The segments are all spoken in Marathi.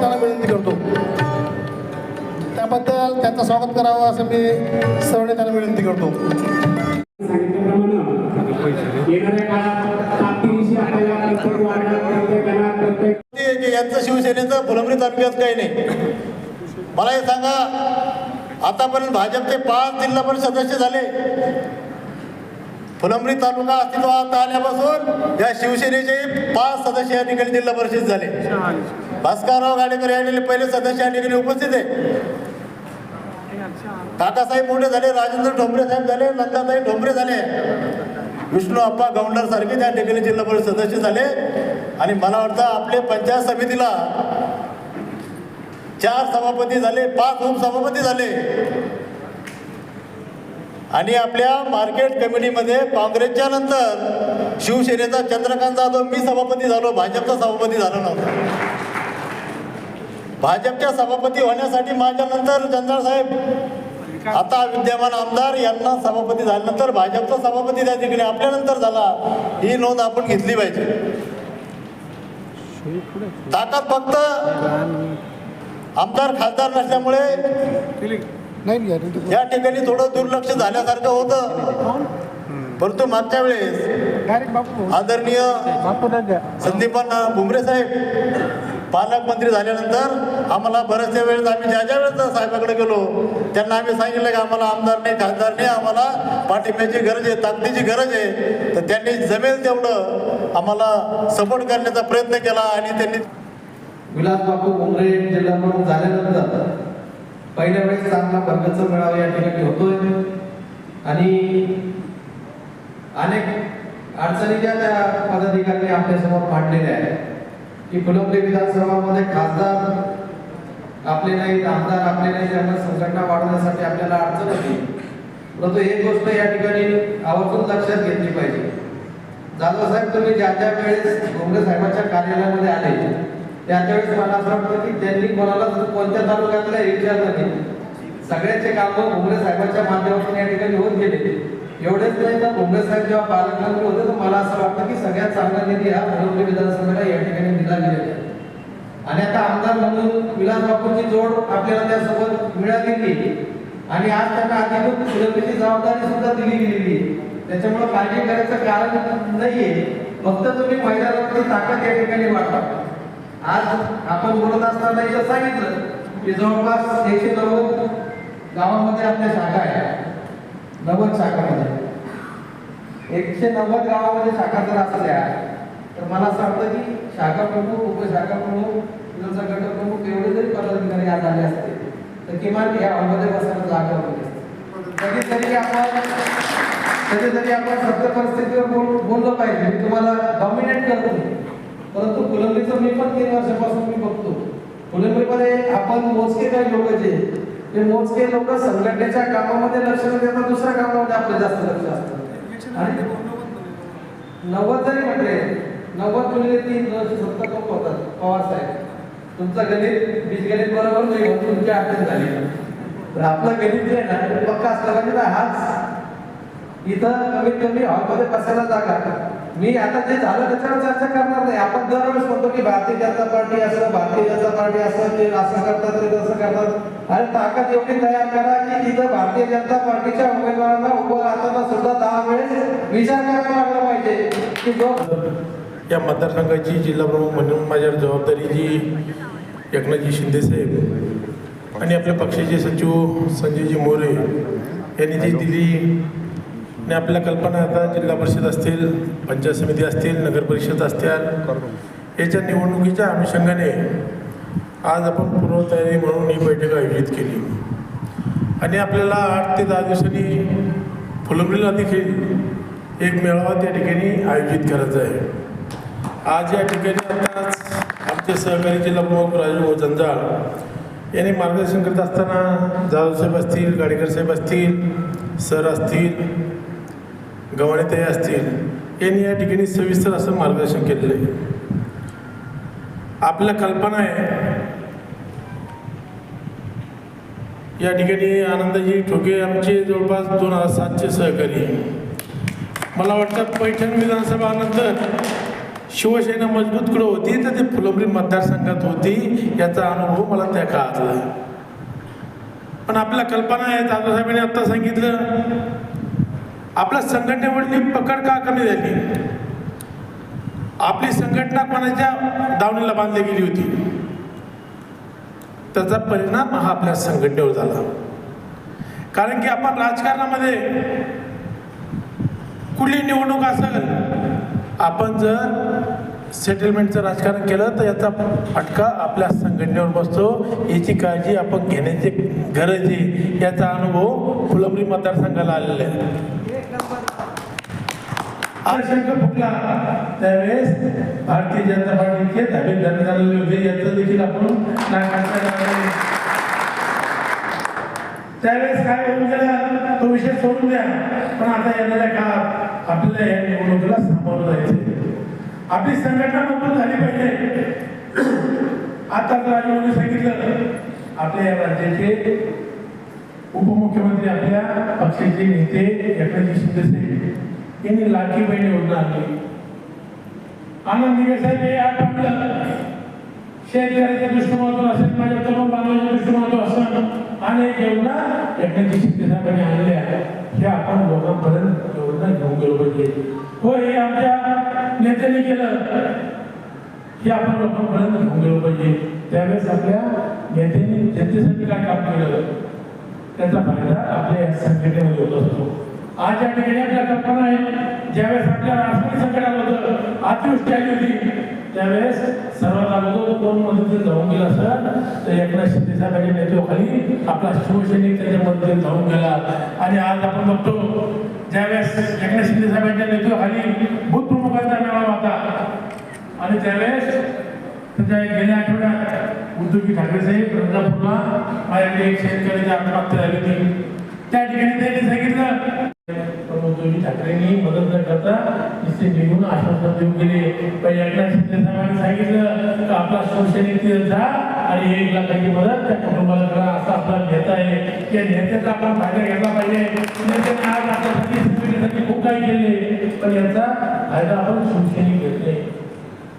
त्यांनी विनंती करतो. त्याबद्दल त्यांचं स्वागत करावं असं मी सर्वांनी त्यांना विनंती करतो. म्हणजे यांचं शिवसेनेचं फुलंबरी तालुक्यात काही नाही. मला हे सांगा आतापर्यंत भाजपचे पाच जिल्हा परिषद सदस्य झाले. फुलंबरी तालुका अस्तित्वात आल्यापासून या शिवसेनेचे पाच सदस्य या ठिकाणी जिल्हा परिषद झाले. भास्करराव गाडेकर या ठिकाणी पहिले सदस्य या ठिकाणी उपस्थित आहे. काकासाहेब मोठे झाले राजेंद्र ठोंबरे साहेब झाले नंदाताई ठोंबरे झाले. विष्णू अप्पा गौंडर सारखे त्या ठिकाणी जिल्हा परिषद सदस्य झाले. आणि मला वाटतं आपले पंचायत समितीला चार सभापती झाले पाच उपसभापती झाले. आणि आपल्या मार्केट कमिटीमध्ये काँग्रेसच्या नंतर शिवसेनेचा चंद्रकांत जाधव मी सभापती झालो भाजपचा सभापती झालो नव्हता. भाजपच्या सभापती होण्यासाठी माझ्यानंतर जनरल साहेब आता विद्यमान आमदार यांना सभापती झाल्यानंतर भाजपचा सभापती त्या ठिकाणी आपल्यानंतर झाला ही नोंद आपण घेतली पाहिजे. ताकद फक्त आमदार खासदार नसल्यामुळे या ठिकाणी थोडं दुर्लक्ष झाल्यासारखं होतं. परंतु मागच्या वेळेस आदरणीय संदीपांना भुमरे साहेब पालकमंत्री झाल्यानंतर आम्हाला बऱ्याचशा वेळेस आम्ही ज्या ज्या वेळेस साहेबाकडे गेलो त्यांना आम्ही सांगितलं की आम्हाला आमदार नाही खासदार नाही आम्हाला पाठिंब्याची गरज आहे ताकदीची गरज आहे. तर त्यांनी जमेल तेवढं आम्हाला सपोर्ट करण्याचा प्रयत्न केला आणि त्यांनी विलास बापू उमरे जिल्हा प्रमुख झाल्यानंतर पहिल्या वेळेस चांगला वर्गाचा मेळावा या ठिकाणी होतोय. आणि अनेक अडचणी ज्या त्या पदाधिकाऱ्यांनी आपल्यासमोर मांडलेल्या आहेत. की फुलंब्री विधानसभामध्ये खासदार आपले नाहीत आमदार आपले नाही त्यांना संघटना वाढवण्यासाठी आपल्याला अडचण होती. परंतु एक गोष्ट या ठिकाणी आवर्जून लक्षात घेतली पाहिजे. जाधव साहेब तुम्ही ज्या ज्या वेळेस डोंगरे साहेबांच्या कार्यालयामध्ये आले त्या त्यावेळेस मला असं वाटतं की त्यांनी कोणाला कोणत्या तालुक्यातल्या विचारलं नाही सगळ्याचे काम भोंगरे साहेबांच्या माध्यमातून या ठिकाणी होत गेले. एवढेच नाही तर भोंगरे साहेब जेव्हा पालकमंत्री होते तर मला असं वाटतं की सगळ्यात चांगला निधी हा फुलंब्री विधानसभेला या ठिकाणी दिला गेलेला आहे. आणि आता आमदार म्हणून विलास बापूंची जोड आपल्याला त्यासोबत मिळालेली आणि आज त्यांना अधिकृत सुरक्षेची जबाबदारी सुद्धा दिली गेलेली त्याच्यामुळे काळजी करायचं कारण नाहीये. फक्त तुम्ही महिलांवरती ताकद या ठिकाणी वाटा आज आपण बोलत असताना इथं सांगितलं की जवळपास एकशे नव्वद गावामध्ये आपल्या शाखा आहे नव्वद शाखामध्ये एकशे नव्वद गावामध्ये शाखा जर असल्या तर मला असं वाटतं की शाखा प्रमुख उपशाखा प्रमुख विधानसभा गट प्रमुख एवढे जरी पदाधिकारी आज आले असते तर किमान या हॉलमध्ये बसायला जागा होती कधीतरी आपण कधीतरी आपण सत्य परिस्थितीवर बोल बोललं पाहिजे. मी तुम्हाला डॉमिनेट करतो. नाही. परंतु कुलंबीचं मी पण तीन वर्षापासून मी बघतो. फुलंब्रीमध्ये आपण मोजके काही लोक जे ते मोजके लोक संघटनेच्या कामामध्ये लक्ष न देता दुसऱ्या कामामध्ये आपलं जास्त लक्ष असतं. आणि नव्वद जरी म्हटले नव्वद गुणिले तीन दोनशे सत्तर लोक होतात पवार साहेब. तुमचं गणित बीजगणित बरोबर नाही तुमची अडचण झाली. तर आपलं गणित जे आहे ना ते पक्का असलं पाहिजे ना हाच. इथं कमीत कमी हॉलमध्ये बसायला जागा. मी आता जे झालं त्याच्यावर चर्चा करणार नाही. आपण दरवेळेस म्हणतो की भारतीय जनता पार्टी असं भारतीय जनता पार्टी असं ते असं करतात ते तसं करतात. आणि ताकद एवढी तयार करा की तिथं भारतीय जनता पार्टीच्या उमेदवारांना उभं राहताना सुद्धा दहा वेळेस विचार करायला लागला पाहिजे. की जो या मतदारसंघाची जिल्हाप्रमुख म्हणून माझ्या जबाबदारी जी एकनाथजी शिंदेसाहेब आणि आपल्या पक्षाचे सचिव संजयजी मोरे यांनी जी दिली आणि आपल्या कल्पना आता जिल्हा परिषद असतील पंचायत समिती असतील नगर परिषद असतील याच्या निवडणुकीच्या अनुषंगाने आज आपण पूर्वतयारी म्हणून ही बैठक आयोजित केली. आणि आपल्याला आठ ते दहा दिवसांनी फुलंब्रीला देखील एक मेळावा त्या ठिकाणी आयोजित करायचा आहे. आज या ठिकाणी आताच आमचे सहकारी जिल्हा प्रमुख राजू जंजाळ यांनी मार्गदर्शन करत असताना जाधवसाहेब असतील गाडेकर साहेब असतील सर असतील गव्हाणेताई असतील यांनी या ठिकाणी सविस्तर असं मार्गदर्शन केलेलं आहे. आपल्या कल्पना आहे या ठिकाणी आनंदजी ठोके आमचे जवळपास दोन हजार सातचे सहकारी. मला वाटतं पैठण विधानसभानंतर शिवसेना मजबूत कुठं होती तर ते फुलंब्री मतदारसंघात होती याचा अनुभव मला त्या काळातला पण आपल्या कल्पना आहे दादासाहेबांनी आत्ता सांगितलं आपल्या संघटनेवरती पकड का कमी झाली? आपली संघटना कोणाच्या दावणीला बांधली गेली होती? त्याचा परिणाम हा आपल्या संघटनेवर झाला. कारण की आपण राजकारणामध्ये कुठली निवडणूक असेल आपण जर सेटलमेंटचं राजकारण केलं तर याचा फटका आपल्या संघटनेवर बसतो. याची काळजी आपण घेण्याची गरज आहे. याचा अनुभव फुलंबरी मतदारसंघाला आलेला आहे. आज शंकर फुटला. त्यावेळेस भारतीय जनता पार्टीचे धाबे धरणे झालेले होते. याचं देखील आपण त्यावेळेस काय होऊन गेला? तो विषय सोडून द्या. पण आता येणाऱ्या काळात आपल्याला या निवडणुकीला सांभाळून जायचं आपली संघटना मजबूत झाली पाहिजे. आता तर राजूने सांगितलं आपल्या या राज्याचे उपमुख्यमंत्री आपल्या पक्षाचे नेते एकनाथजी शिंदे साहेब यांनी लाडकी बहीण योजना आणली. आनंद दिगे साहेब हे आज आपलं शेतकऱ्याच्या दृष्टिकोनातून असेल माझ्या तरुण बांधवाच्या दृष्टिकोनातून असेल अनेक योजना एकनाथजी शिंदे आणल्या हे आपण लोकांपर्यंत योजना घेऊन गेलो पाहिजे. हो हे आमच्या नेत्यांनी केलं. हे आपण लोकांपर्यंत घेऊन गेलो पाहिजे. त्यावेळेस आपल्या नेत्यांनी जनतेसाठी काय काम केलं? त्याचा फायदा आपल्या या संघटनेमध्ये आज या ठिकाणी आपल्या कल्पना आहे ज्यावेळेस आपल्या राष्ट्रीय संकट आलं होतं अतिवृष्टी आली होती त्यावेळेस सर्वात अगोदर दोन मदतीत जाऊन गेला सर. तर एकनाथ शिंदे साहेबांच्या नेतृत्वाखाली आपला शिवसैनिक त्याच्या मदतीत जाऊन गेला. आणि आज आपण बघतो ज्यावेळेस एकनाथ शिंदे साहेबांच्या नेतृत्वाखाली भूतप्रमुखांचा मेळावा होता. आणि त्यावेळेस त्याच्या गेल्या आठवड्यात उद्धवजी ठाकरे साहेब रंगापूरला माझ्याकडे एक शेतकऱ्याची आत्महत्या झाली होती. त्या ठिकाणी त्यांनी सांगितलं पण उद्धवजी ठाकरेंनी मदत न करता नुसते निघून आश्वासन देऊन गेले. पण एकनाथ शिंदे साहेबांनी सांगितलं की आपला शिवसैनिक जा आणि एक लाखाची मदत त्या कुटुंबाला करा असा आपला नेता आहे. त्या नेत्याचा आपण फायदा घेतला पाहिजे. नेत्याने आज आपल्यासाठी संघटनेसाठी खूप काही केले. पण याचा फायदा आपण शिवसैनिक घेतले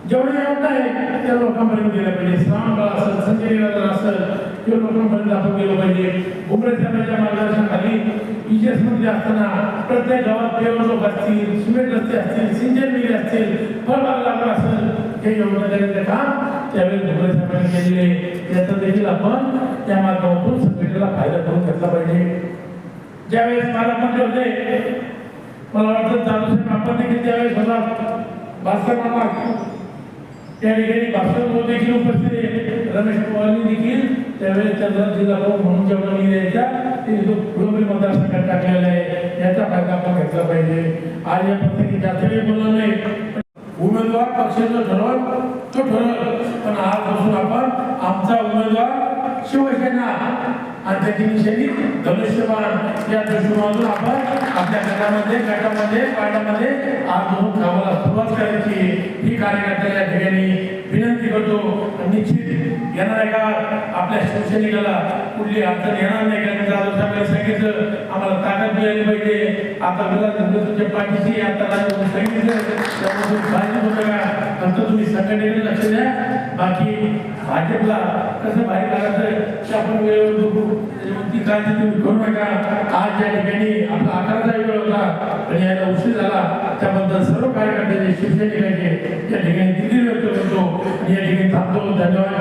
जेवढे योग्य आहे त्या लोकांपर्यंत गेलं पाहिजे. श्रावण असेल संजय असेल त्या लोकांपर्यंत आपण गेलो पाहिजे. उमरे साहेबांच्या मार्गदर्शनाखाली विशेषमध्ये असताना प्रत्येक गावात पेवर लोक असतील सिमेंट रस्ते असतील सिंचन विहिरी असतील फळबाग लागला असेल हे योजना देण्याचे काम त्यावेळी उमरे साहेबांनी केलेले याचा देखील आपण त्या माध्यमातून संघटनेला फायदा करून घेतला पाहिजे. ज्यावेळेस पालकमंत्री होते मला वाटतं जाधवसाहेब आपण देखील त्यावेळेस होता भास्कर मामा त्या ठिकाणी भास्कर भाऊ देखील उपस्थित आहे. रमेश पवारनी देखील त्यावेळेस त्यांचा जिल्हा प्रमुख म्हणून जेवढा मी द्यायचा ते ग्लोबल मतदारसंघात टाकलेला आहे याचा फायदा आपण घेतला पाहिजे. आज या प्रसंगी जास्त काही बोलणार नाही. उमेदवार पक्षाचं ठरवल तो ठरवल. पण आजपासून आपण आमचा उमेदवार शिवसेना आणि त्याची निशाणी धनुष्यबाण या दृष्टिकोनातून आपण आपल्या गटामध्ये गटामध्ये पाड्यामध्ये आजपासून कामाला सुरुवात करायची. ही कार्यकर्ता या ठिकाणी विनंती करतो आणि निश्चित येणाऱ्या काळात आपल्या शिवसैनिकाला कुठली अडचण येणार नाही कारण जाधव साहेबांनी सांगितलं आम्हाला ताकद मिळाली पाहिजे. आता मला तुमच्या पाठीशी आता राजू सांगितलं त्यामुळे होतं का फक्त तुम्ही संघटनेकडे लक्ष द्या. बाकी भाजपला कसं बाहेर काढायचं ते आपण वेळेवर बघू. ती काळजी तुम्ही करू नका. आज या ठिकाणी आपला अकराचा वेळ होता आणि याला उशीर झाला त्याबद्दल सर्व कार्यकर्त्याचे शिवसैनिकांचे या ठिकाणी दिली व्यक्त करतो या ठिकाणी थांबतो. धन्यवाद.